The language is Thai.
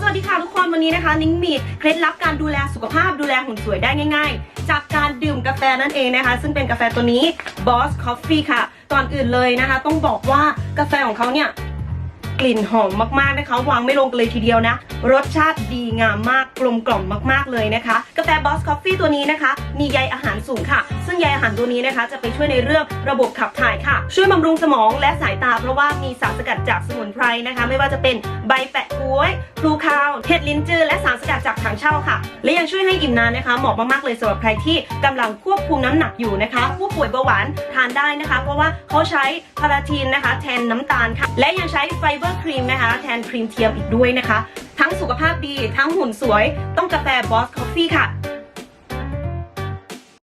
สวัสดีค่ะทุกคนวันนี้นะคะ นิ้งมีเคล็ดลับการดูแลสุขภาพดูแลหุ่นสวยได้ง่าย ๆ จากการดื่มกาแฟนั่นเองนะคะ ซึ่งเป็นกาแฟตัวนี้ Boss Coffee ค่ะก่อนอื่นเลยนะคะ ต้องบอกว่ากาแฟของเขาเนี่ย กลิ่นหอมมากๆนะคะ วางไม่ลงกันเลยทีเดียวนะ รสชาติดีงามมากกลมกล่อมมากๆเลยนะคะ กาแฟ Boss Coffee ตัวนี้นะคะ มีใยอาหารสูงค่ะ ซึ่งใยอาหารตัวนี้นะคะ จะไปช่วยในเรื่องระบบขับถ่ายค่ะ ช่วยบำรุงสมองและสายตาเพราะว่ามีสารสกัดจากสมุนไพรนะคะ ไม่ว่าจะเป็นใบแปะก๊วยพลูคาวเห็ดลิ้นจือและสารสกัดจากถังเช่าค่ะ และยังช่วยให้อิ่มนานนะคะเหมาะมากๆเลยสำหรับใครที่กำลังควบคุมน้ำหนักอยู่นะคะ ผู้ป่วยเบาหวานทานได้นะคะ เพราะว่าเขาใช้พาราทีนนะคะ แทนน้ำตาลค่ะ และยังใช้ไฟเบอร์ครีมนะคะ แทนครีมเทียมอีกด้วยนะคะ ทั้งสุขภาพดี ทั้งหุ่นสวย ต้องกาแฟบอสคอฟฟี่ค่ะ